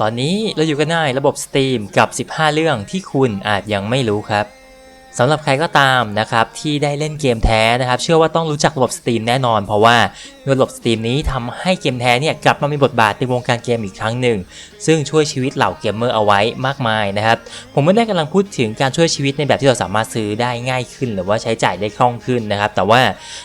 ตอนนี้เราอยู่กันในระบบ Steam กับ 15 เรื่องที่คุณอาจยังไม่รู้ครับ สำหรับใครก็ตามนะครับที่ได้เล่นเกมแท้นะครับเชื่อว่าต้องรู้จักระบบ Steam แน่นอน เพราะว่าระบบ Steam นี้ทำให้เกมแท้เนี่ยกลับมามีบทบาทในวงการเกมอีกครั้งหนึ่ง ซึ่งช่วยชีวิตเหล่าเกมเมอร์เอาไว้มากมายนะครับ ผมไม่ได้กำลังพูดถึงการช่วยชีวิตในแบบที่เราสามารถซื้อได้ง่ายขึ้น หรือว่าใช้จ่ายได้คล่องขึ้นนะครับ แต่ว่า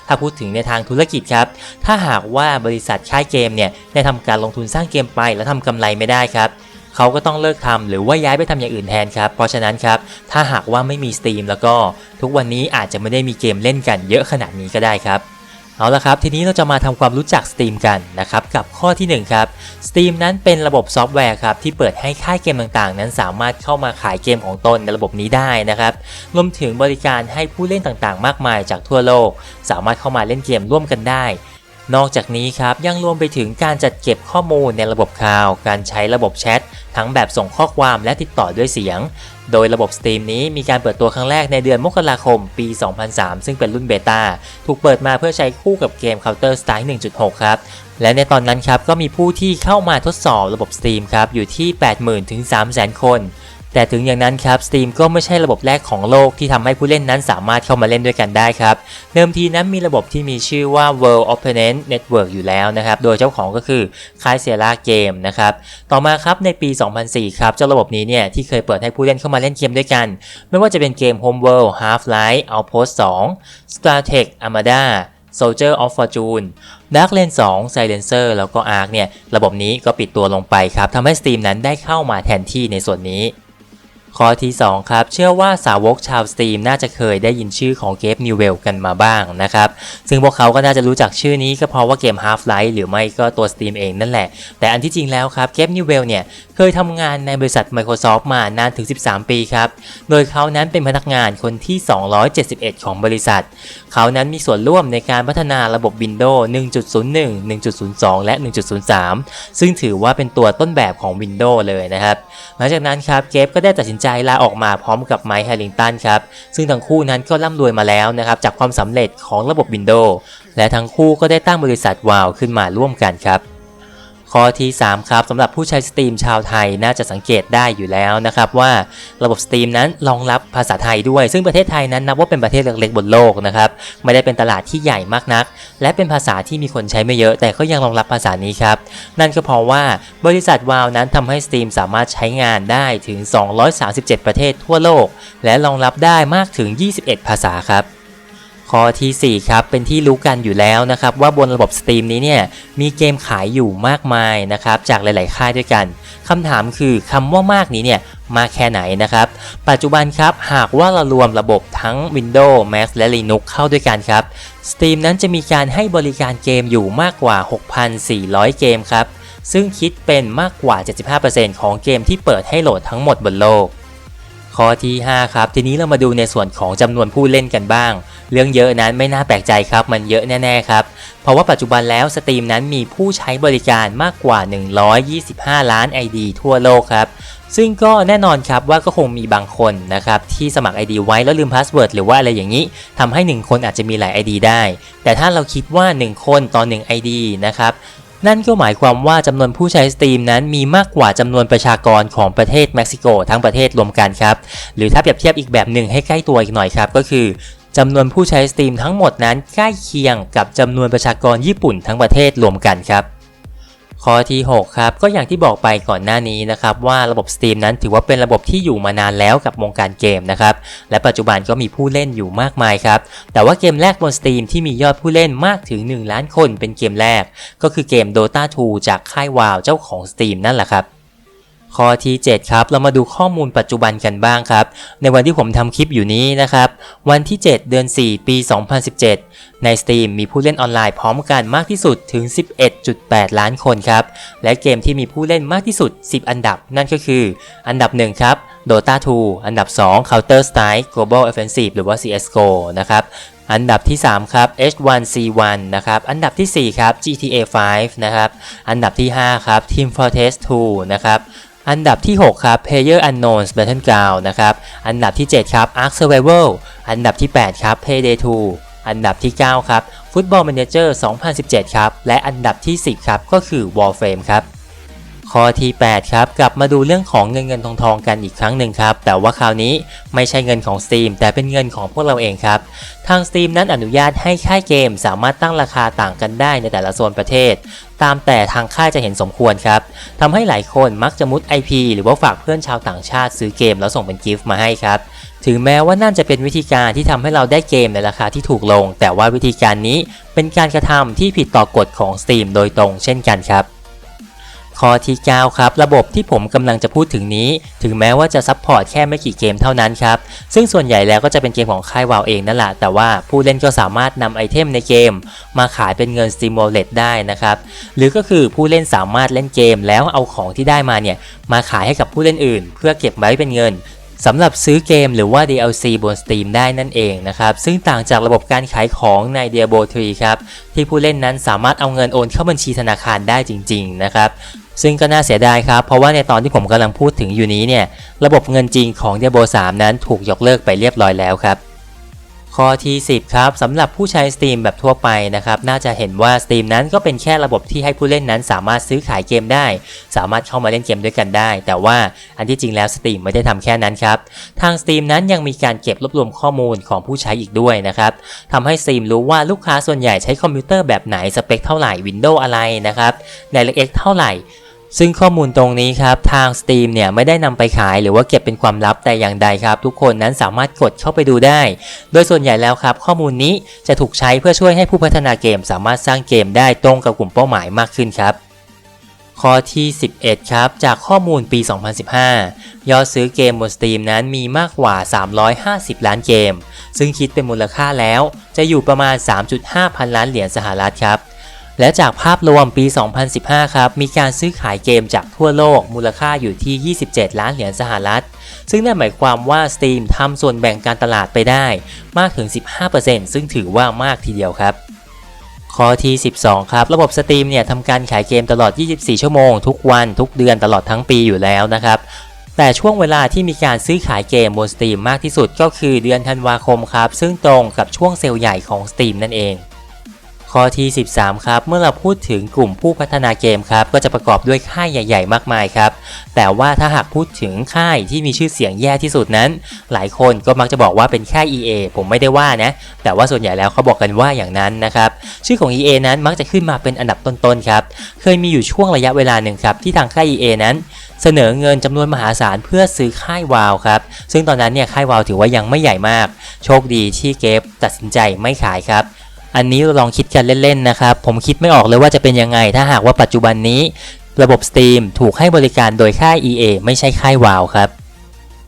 ถ้าพูดถึงในทางธุรกิจครับถ้าหากว่าบริษัทค่ายเกมเนี่ยได้ทำการลงทุนสร้างเกมไปแล้วทำกำไรไม่ได้ครับ เขาก็ต้องเลิกทำหรือว่าย้ายไปทำอย่างอื่นแทนครับ เพราะฉะนั้นครับ ถ้าหากว่าไม่มี Steam แล้วก็ทุกวันนี้อาจจะไม่ได้มีเกมเล่นกันเยอะขนาดนี้ก็ได้ครับเอาละครับ ทีนี้เราจะมาทำความรู้จัก Steam กันนะครับ กับข้อที่1ครับ Steam นั้นเป็นระบบซอฟต์แวร์ครับ ที่เปิดให้ค่ายเกมต่างๆ นั้นสามารถเข้ามาขายเกมของตนในระบบนี้ได้นะครับ รวมถึงบริการให้ผู้เล่นต่างๆ มากมายจากทั่วโลก สามารถเข้ามาเล่นเกมร่วมกันได้ นอกจากนี้ครับยังรวมไปถึงการจัดเก็บข้อมูลในระบบคลาวด์การใช้ระบบแชททั้งแบบส่งข้อความและติดต่อด้วยเสียง โดยระบบ Steam นี้มีการเปิดตัวครั้งแรกในเดือนมกราคมปี 2003 ซึ่งเป็นรุ่นเบต้าถูกเปิดมาเพื่อใช้คู่กับเกม Counter Strike 1.6 ครับ และในตอนนั้นครับก็มีผู้ที่เข้ามาทดสอบระบบ Steam ครับอยู่ที่ 80,000 ถึง 300,000 คน แต่ถึงอย่างนั้นครับ Steam ก็ไม่ใช่ระบบแรกของโลกที่ทำให้ผู้เล่นนั้นสามารถเข้ามาเล่นด้วยกันได้ครับ เดิมทีนั้นมีระบบที่มีชื่อว่า World Opponent Network อยู่แล้วนะครับ โดยเจ้าของก็คือค่ายเซียร่าเกมนะครับ ต่อมาครับในปี 2004 ครับ เจ้าระบบนี้เนี่ยที่เคยเปิดให้ผู้เล่นเข้ามาเล่นเกมด้วยกัน ไม่ว่าจะเป็นเกม Homeworld Half-Life Outpost 2 StarTech Armada Soldier of Fortune Dark l a n 2 Silencer แล้วก็ Ark เนี่ย ระบบนี้ก็ปิดตัวลงไปครับ ทำให้ Steam นั้นได้เข้ามาแทนที่ในส่วนนี้ ข้อที่ 2 ครับ เชื่อว่าสาวกชาวสตรีมน่าจะเคยได้ยินชื่อของเกฟนิวเวลกันมาบ้างนะครับ ซึ่งพวกเขาก็น่าจะรู้จักชื่อนี้ก็เพราะว่าเกม Half-Life หรือไม่ก็ตัวสตรีมเองนั่นแหละ แต่อันที่จริงแล้วครับเกฟนิวเวลเนี่ยเคยทำงานในบริษัท Microsoft มานานถึง 13 ปีครับ โดยเขานั้นเป็นพนักงานคนที่ 271 ของบริษัท เขานั้นมีส่วนร่วมในการพัฒนาระบบ Windows 1.01 1.02 และ 1.03 ซึ่งถือว่าเป็นตัวต้นแบบของ Windows เลยนะครับ หลังจากนั้นครับเกฟก็ได้ตัดสินใจลาออกมาพร้อมกับไมค์แฮร์ริงตันครับ ซึ่งทั้งคู่นั้นก็ร่ำรวยมาแล้วนะครับจากความสำเร็จของระบบ Windows และทั้งคู่ก็ได้ตั้งบริษัทวาวขึ้นมาร่วมกันครับ ข้อที่ 3 ครับสำหรับผู้ใช้ Steam ชาวไทยน่าจะสังเกตได้อยู่แล้วนะครับว่าระบบ Steam นั้นรองรับภาษาไทยด้วย ซึ่งประเทศไทยนั้นนับว่าเป็นประเทศเล็กๆบนโลกนะครับไม่ได้เป็นตลาดที่ใหญ่มากนัก และเป็นภาษาที่มีคนใช้ไม่เยอะ แต่ก็ยังรองรับภาษานี้ครับนั่นก็เพราะว่าบริษัทวาวนั้นทำให้ Steam สามารถใช้งานได้ถึง 237 ประเทศทั่วโลก และรองรับได้มากถึง 21 ภาษาครับ ข้อทีสี่ 4 ครับ เป็นที่รู้กันอยู่แล้วนะครับ ว่าบนระบบ Steam นี้เนี่ยมีเกมขายอยู่มากมายนะครับ จากหลาย ๆ ค่ายด้วยกันคำถามคือคำว่ามากนี้เนี่ยมาแค่ไหนนะครับ ปัจจุบันครับ หากว่าเรารวมระบบทั้ง Windows Mac และ Linux เข้าด้วยกันครับ Steam นั้นจะมีการให้บริการเกมอยู่มากกว่า 6,400 เกมครับ ซึ่งคิดเป็นมากกว่า 75%ของเกมที่เปิดให้โหลดทั้งหมดบนโลก ข้อที่ 5 ครับ ทีนี้เรามาดูในส่วนของจำนวนผู้เล่นกันบ้าง เรื่องเยอะนั้นไม่น่าแปลกใจครับ มันเยอะแน่ๆครับ เพราะว่าปัจจุบันแล้ว Steam นั้นมีผู้ใช้บริการมากกว่า 125 ล้าน ID ทั่วโลกครับ ซึ่งก็แน่นอนครับว่าก็คงมีบางคนนะครับที่สมัคร ID ไว้แล้วลืมพาสเวิร์ดหรือว่าอะไรอย่างนี้ทำให้ 1 คนอาจจะมีหลาย ID ได้ แต่ถ้าเราคิดว่า 1 คนต่อ1 ID นะครับ นั่นก็หมายความว่าจำนวนผู้ใช้ Steam นั้นมีมากกว่าจำนวนประชากรของประเทศเม็กซิโกทั้งประเทศรวมกันครับ หรือถ้าเปรียบเทียบอีกแบบหนึ่งให้ใกล้ตัวอีกหน่อยครับ ก็คือจำนวนผู้ใช้ Steam ทั้งหมดนั้นใกล้เคียงกับจำนวนประชากรญี่ปุ่นทั้งประเทศรวมกันครับ ข้อที่ 6 ครับ ก็อย่างที่บอกไปก่อนหน้านี้นะครับว่าระบบ Steam นั้นถือว่าเป็นระบบที่อยู่มานานแล้วกับวงการเกมนะครับและปัจจุบันก็มีผู้เล่นอยู่มากมายครับ แต่ว่าเกมแรกบน Steam ที่มียอดผู้เล่นมากถึง 1 ล้านคนเป็นเกมแรก ก็คือเกม Dota 2 จากค่ายวาวเจ้าของ Steam นั่นแหละครับ ข้อที่ 7 ครับ เรามาดูข้อมูลปัจจุบันกันบ้างครับ ในวันที่ผมทำคลิปอยู่นี้นะครับ วันที่ 7 เดือน 4 ปี 2017 ใน Steam มีผู้เล่นออนไลน์พร้อมกันมากที่สุดถึง 11.8 ล้านคนครับ และเกมที่มีผู้เล่นมากที่สุด 10 อันดับ นั่นก็คือ อันดับ 1 ครับ Dota 2 อันดับ 2 Counter Strike Global Offensive หรือว่า CSGO นะครับอันดับที่ 3 ครับ H1C1 นะครับ อันดับทีสี่4 ครับ GTA 5 นะครับ อันดับที่ 5 ครับ Team Fortress 2 นะครับ อันดับที่ 6 ครับ Player Unknown's Battleground นะครับ อันดับที่ 7 ครับ Ark Survival อันดับที่ 8 ครับ Payday 2 อันดับที่ 9 ครับ Football Manager 2017 ครับ และอันดับที่ 10 ครับ ก็คือ Warframe ครับ ข้อที่ 8 ครับ กลับมาดูเรื่องของเงินเงินทองทองกันอีกครั้งหนึ่งครับ แต่ว่าคราวนี้ไม่ใช่เงินของ Steam แต่เป็นเงินของพวกเราเองครับ ทาง Steam นั้นอนุญาตให้ค่ายเกมสามารถตั้งราคาต่างกันได้ในแต่ละโซนประเทศ ตามแต่ทางค่ายจะเห็นสมควรครับทำให้หลายคนมักจะมุด IP หรือว่าฝากเพื่อนชาวต่างชาติซื้อเกมแล้วส่งเป็นกิฟต์มาให้ครับถึงแม้ว่านั่นจะเป็นวิธีการที่ทำให้เราได้เกมในราคาที่ถูกลง แต่ว่าวิธีการนี้เป็นการกระทำที่ผิดต่อกฎของ Steam โดยตรงเช่นกันครับ ข้อที่ 9 ครับ ระบบที่ผมกำลังจะพูดถึงนี้ ถึงแม้ว่าจะซัพพอร์ตแค่ไม่กี่เกมเท่านั้นครับ ซึ่งส่วนใหญ่แล้วก็จะเป็นเกมของค่ายวาวเองนั่นแหละ แต่ว่าผู้เล่นก็สามารถนำไอเทมในเกม มาขายเป็นเงิน Steam Wallet ได้นะครับ หรือก็คือผู้เล่นสามารถเล่นเกม แล้วเอาของที่ได้มาเนี่ยมาขายให้กับผู้เล่นอื่น เพื่อเก็บไว้เป็นเงินสำหรับซื้อเกมหรือว่า DLC บน Steam ได้นั่นเองนะครับ ซึ่งต่างจากระบบการขายของใน Diablo 3 ครับ ที่ผู้เล่นนั้นสามารถเอาเงินโอนเข้าบัญชีธนาคารได้จริง ๆ นะครับ ซึ่งก็น่าเสียดายครับ เพราะว่าในตอนที่ผมกำลังพูดถึงอยู่นี้เนี่ย ระบบเงินจริงของ Diablo 3 นั้นถูกยกเลิกไปเรียบร้อยแล้วครับ ข้อที่ 10 ครับสำหรับผู้ใช้ Steam แบบทั่วไปนะครับ น่าจะเห็นว่า Steam นั้นก็เป็นแค่ระบบที่ให้ผู้เล่นนั้นสามารถซื้อขายเกมได้ สามารถเข้ามาเล่นเกมด้วยกันได้ แต่ว่าอันที่จริงแล้ว Steam ไม่ได้ทำแค่นั้นครับ ทาง Steam นั้นยังมีการเก็บรวบรวมข้อมูลของผู้ใช้อีกด้วยนะครับทำให้ Steam รู้ว่าลูกค้าส่วนใหญ่ใช้คอมพิวเตอร์แบบไหนสเปคเท่าไหร่ Windows อะไรนะครับในเล็กเท่าไหร่ ซึ่งข้อมูลตรงนี้ครับทาง Steam เนี่ยไม่ได้นำไปขายหรือว่าเก็บเป็นความลับแต่อย่างใดครับ ทุกคนนั้นสามารถกดเข้าไปดูได้ โดยส่วนใหญ่แล้วครับ ข้อมูลนี้จะถูกใช้เพื่อช่วยให้ผู้พัฒนาเกม สามารถสร้างเกมได้ตรงกับกลุ่มเป้าหมายมากขึ้นครับข้อที่ 11 ครับ จากข้อมูลปี 2015 ยอดซื้อเกมบน Steam นั้นมีมากกว่า 350 ล้านเกม ซึ่งคิดเป็นมูลค่าแล้ว จะอยู่ประมาณ 3.5 พันล้านเหรียญสหรัฐครับ และจากภาพรวมปี 2015 ครับ มีการซื้อขายเกมจากทั่วโลกมูลค่าอยู่ที่ 27 ล้านเหรียญสหรัฐ ซึ่งนั่นหมายความว่า Steam ทำส่วนแบ่งการตลาดไปได้มากถึง 15%ซึ่งถือว่ามากทีเดียวครับข้อที่12 ครับ ระบบ Steam เนี่ยทำการขายเกมตลอด 24 ชั่วโมง ทุกวันทุกเดือนตลอดทั้งปีอยู่แล้วนะครับ แต่ช่วงเวลาที่มีการซื้อขายเกมบน Steam มากที่สุดก็คือเดือนธันวาคมครับ ซึ่งตรงกับช่วงเซลล์ใหญ่ของ Steam นั่นเอง ข้อที่ 13 ครับ เมื่อเราพูดถึงกลุ่มผู้พัฒนาเกมครับ ก็จะประกอบด้วยค่ายใหญ่ ๆ มากมายครับ แต่ว่าถ้าหากพูดถึงค่ายที่มีชื่อเสียงแย่ที่สุดนั้น หลายคนก็มักจะบอกว่าเป็นค่าย EA ผมไม่ได้ว่านะ แต่ว่าส่วนใหญ่แล้วเขาบอกกันว่าอย่างนั้นนะครับ ชื่อของ EA นั้นมักจะขึ้นมาเป็นอันดับต้นๆครับ เคยมีอยู่ช่วงระยะเวลาหนึ่งครับที่ทางค่าย EA นั้นเสนอเงินจำนวนมหาศาลเพื่อซื้อค่ายวาวครับ ซึ่งตอนนั้นเนี่ยค่ายวาวถือว่ายังไม่ใหญ่มาก โชคดีที่เกฟตัดสินใจไม่ขายครับ อันนี้เราลองคิดกันเล่นๆนะครับ ผมคิดไม่ออกเลยว่าจะเป็นยังไง ถ้าหากว่าปัจจุบันนี้ ระบบ Steam ถูกให้บริการโดยค่าย EA ไม่ใช่ค่ายวาวครับ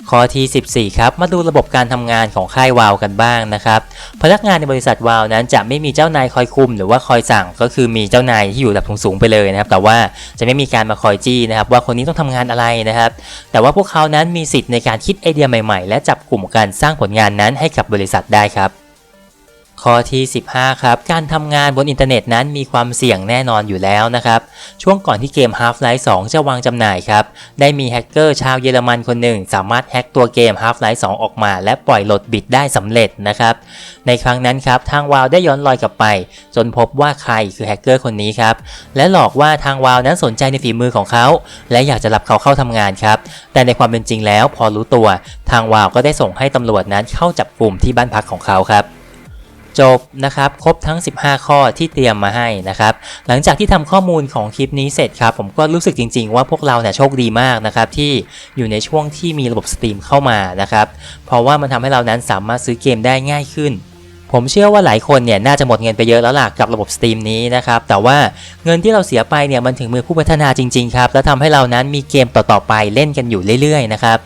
ข้อที่14 ครับ มาดูระบบการทำงานของค่ายวาวกันบ้างนะครับ พนักงานในบริษัทวาวนั้นจะไม่มีเจ้านายคอยคุม หรือว่าคอยสั่งก็คือมีเจ้านายที่อยู่ระดับสูงๆไปเลยนะครับ แต่ว่าจะไม่มีการมาคอยจี้นะครับ ว่าคนนี้ต้องทำงานอะไรนะครับ แต่ว่าพวกเขานั้นมีสิทธิ์ในการคิดไอเดียใหม่ๆ และจับกลุ่มการสร้างผลงานนั้นให้กับบริษัทได้ครับ ข้อที่ 15 ครับ การทำงานบนอินเทอร์เน็ตนั้นมีความเสี่ยงแน่นอนอยู่แล้วนะครับ ช่วงก่อนที่เกม Half-Life 2 จะวางจำหน่ายครับ ได้มีแฮกเกอร์ชาวเยอรมันคนหนึ่ง สามารถแฮ็กตัวเกม Half-Life 2 ออกมา และปล่อยโหลดบิตได้สำเร็จนะครับ ในครั้งนั้นครับ ทางวาวได้ย้อนรอยกลับไป จนพบว่าใครคือแฮกเกอร์คนนี้ครับ และหลอกว่าทางวาวนั้นสนใจในฝีมือของเขา และอยากจะรับเขาเข้าทำงานครับ แต่ในความเป็นจริงแล้ว พอรู้ตัว ทางวาวก็ได้ส่งให้ตำรวจนั้นเข้าจับกลุ่มที่บ้านพักของเขาครับ จบนะครับครบทั้ง 15 ข้อที่เตรียมมาให้นะครับหลังจากที่ทำข้อมูลของคลิปนี้เสร็จครับผมก็รู้สึกจริง ๆ ว่าพวกเราเนี่ยโชคดีมากนะครับที่อยู่ในช่วงที่มีระบบสตรีมเข้ามานะครับเพราะว่ามันทำให้เรานั้นสามารถซื้อเกมได้ง่ายขึ้นผมเชื่อว่าหลายคนเนี่ยน่าจะหมดเงินไปเยอะแล้วล่ะกับระบบ Steam นี้นะครับแต่ว่าเงินที่เราเสียไปเนี่ยมันถึงมือผู้พัฒนาจริงๆครับแล้วทำให้เรานั้นมีเกมต่อๆไปเล่นกันอยู่เรื่อยๆนะครับ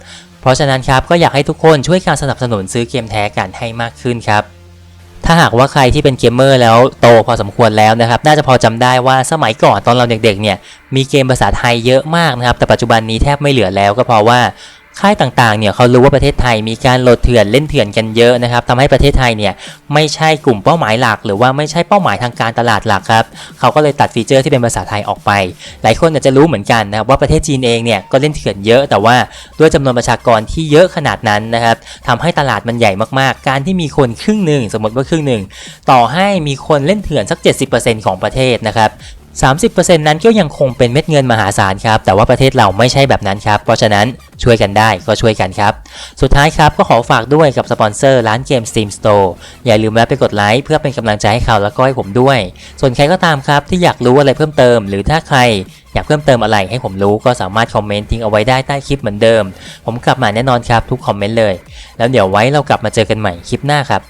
เพราะฉะนั้นครับก็อยากให้ทุกคนช่วยการสนับสนุนซื้อเกมแท้กันให้มากขึ้นครับ ถ้าหากว่าใครที่เป็นเกมเมอร์แล้วโตพอสมควรแล้วนะครับ น่าจะพอจำได้ว่าสมัยก่อนตอนเราเด็กๆเนี่ยมีเกมภาษาไทยเยอะมากนะครับ แต่ปัจจุบันนี้แทบไม่เหลือแล้วก็เพราะว่า ค่ายต่างๆ เนี่ยเขารู้ว่าประเทศไทยมีการโหลดเถื่อนเล่นเถื่อนกันเยอะนะครับทำให้ประเทศไทยเนี่ยไม่ใช่กลุ่มเป้าหมายหลัก หรือว่าไม่ใช่เป้าหมายทางการตลาดหลักครับเขาก็เลยตัดฟีเจอร์ที่เป็นภาษาไทยออกไป หลายคนอาจจะรู้เหมือนกันนะครับว่าประเทศจีนเองเนี่ยก็เล่นเถื่อนเยอะ แต่ว่าด้วยจำนวนประชากรที่เยอะขนาดนั้นนะครับทำให้ตลาดมันใหญ่มากๆ การที่มีคนครึ่งหนึ่งสมมติว่าครึ่งหนึ่งต่อให้มีคนเล่นเถื่อนสัก 70%ของประเทศนะครับ 30%นั้นก็ยังคงเป็นเม็ดเงินมหาศาลครับ แต่ว่าประเทศเราไม่ใช่แบบนั้นครับ เพราะฉะนั้นช่วยกันได้ก็ช่วยกันครับ สุดท้ายครับก็ขอฝากด้วยกับสปอนเซอร์ร้านเกม Steam Store อย่าลืมแวะไปกดไลค์เพื่อเป็นกำลังใจให้เขาแล้วก็ให้ผมด้วย ส่วนใครก็ตามครับที่อยากรู้อะไรเพิ่มเติม หรือถ้าใครอยากเพิ่มเติมอะไรให้ผมรู้ก็สามารถคอมเมนต์ทิ้งเอาไว้ได้ใต้คลิปเหมือนเดิม ผมกลับมาแน่นอนครับทุกคอมเมนต์เลย แล้วเดี๋ยวไว้เรากลับมาเจอกันใหม่คลิปหน้าครับ